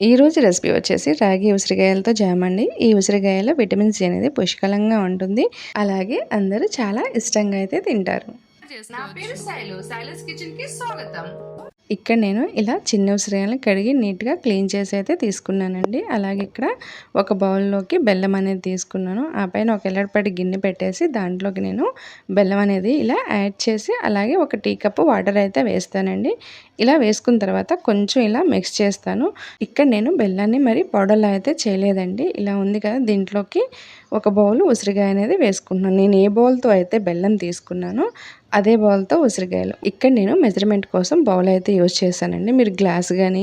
ఈ రోజు రెసిపీ వచ్చేసి రాగి ఉసిరికాయలతో జామ్ అండి. ఈ ఉసిరికాయలో విటమిన్ సి అనేది పుష్కలంగా ఉంటుంది. అలాగే అందరూ చాలా ఇష్టంగా అయితే తింటారు. నా పేరు శైలు. శైలస్ కిచెన్కి స్వాగతం. ఇక్కడ నేను ఇలా చిన్న ఉసిరికాయలను కడిగి నీట్గా క్లీన్ చేసి అయితే తీసుకున్నానండి. అలాగే ఇక్కడ ఒక బౌల్లోకి బెల్లం అనేది తీసుకున్నాను. ఆ పైన ఒక ఎల్లడిపడి గిన్నె పెట్టేసి దాంట్లోకి నేను బెల్లం అనేది ఇలా యాడ్ చేసి అలాగే ఒక టీ కప్పు వాటర్ అయితే వేస్తానండి. ఇలా వేసుకున్న తర్వాత కొంచెం ఇలా మిక్స్ చేస్తాను. ఇక్కడ నేను బెల్లాన్ని మరి పౌడర్లో అయితే చేయలేదండి. ఇలా ఉంది కదా దీంట్లోకి ఒక బౌల్ ఉసిరికాయ అనేది వేసుకుంటున్నాను. నేను ఏ బౌల్తో అయితే బెల్లం తీసుకున్నానో అదే బౌల్తో ఉసిరికాయలు. ఇక్కడ నేను మెజర్మెంట్ కోసం బౌల్ అయితే యూజ్ చేశానండి. మీరు గ్లాస్ కానీ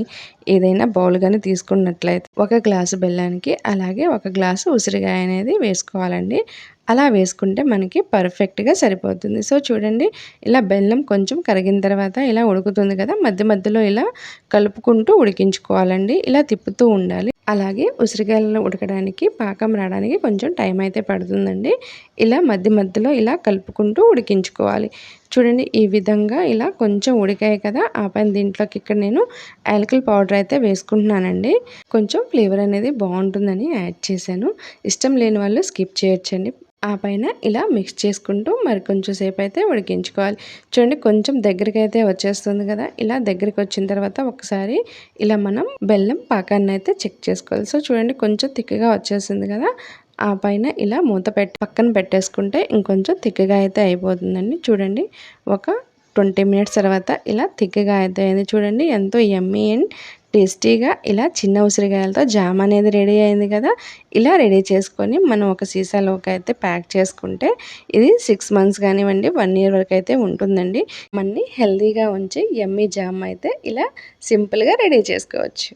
ఏదైనా బౌల్ కానీ తీసుకున్నట్లయితే ఒక గ్లాసు బెల్లానికి అలాగే ఒక గ్లాసు ఉసిరికాయ అనేది వేసుకోవాలండి. అలా వేసుకుంటే మనకి పర్ఫెక్ట్గా సరిపోతుంది. సో చూడండి ఇలా బెల్లం కొంచెం కరిగిన తర్వాత ఇలా ఉడుకుతుంది కదా మధ్య మధ్యలో ఇలా కలుపుకుంటూ ఉడికించుకోవాలండి. ఇలా తిప్పుతూ ఉండాలి. అలాగే ఉసిరికాయలను ఉడకడానికి పాకం రావడానికి కొంచెం టైం అయితే పడుతుందండి. ఇలా మధ్య మధ్యలో ఇలా కలుపుకుంటూ ఉడికించుకోవాలి. చూడండి ఈ విధంగా ఇలా కొంచెం ఉడికాయి కదా ఆ పైన దీంట్లోకి ఇక్కడ నేను యాలకల్ పౌడర్ అయితే వేసుకుంటున్నానండి. కొంచెం ఫ్లేవర్ అనేది బాగుంటుందని యాడ్ చేశాను. ఇష్టం లేని వాళ్ళు స్కిప్ చేయొచ్చండి. ఆ పైన ఇలా మిక్స్ చేసుకుంటూ మరి కొంచెం సేపు అయితే ఉడికించుకోవాలి. చూడండి కొంచెం దగ్గరికి అయితే వచ్చేస్తుంది కదా. ఇలా దగ్గరికి వచ్చిన తర్వాత ఒకసారి ఇలా మనం బెల్లం పాకాన్ని అయితే చెక్ చేసుకోవాలి. సో చూడండి కొంచెం తిక్కగా వచ్చేసింది కదా. ఆ పైన ఇలా మూత పెట్టి పక్కన పెట్టేసుకుంటే ఇంకొంచెం తిక్కగా అయితే అయిపోతుందండి. చూడండి ఒక ట్వంటీ మినిట్స్ తర్వాత ఇలా తిక్కగా అయితే అయింది. చూడండి ఎంతో ఎమ్మీ అండ్ టేస్టీగా ఇలా చిన్న ఉసిరికాయలతో జామ్ అనేది రెడీ అయింది కదా ఇలా రెడీ చేసుకొని మనం ఒక సీసాలోకి అయితే ప్యాక్ చేసుకుంటే ఇది సిక్స్ మంత్స్ కానివ్వండి వన్ ఇయర్ వరకు అయితే ఉంటుందండి. మన్ని హెల్తీగా ఉంచి ఎమ్మీ జామ్ అయితే ఇలా సింపుల్గా రెడీ చేసుకోవచ్చు.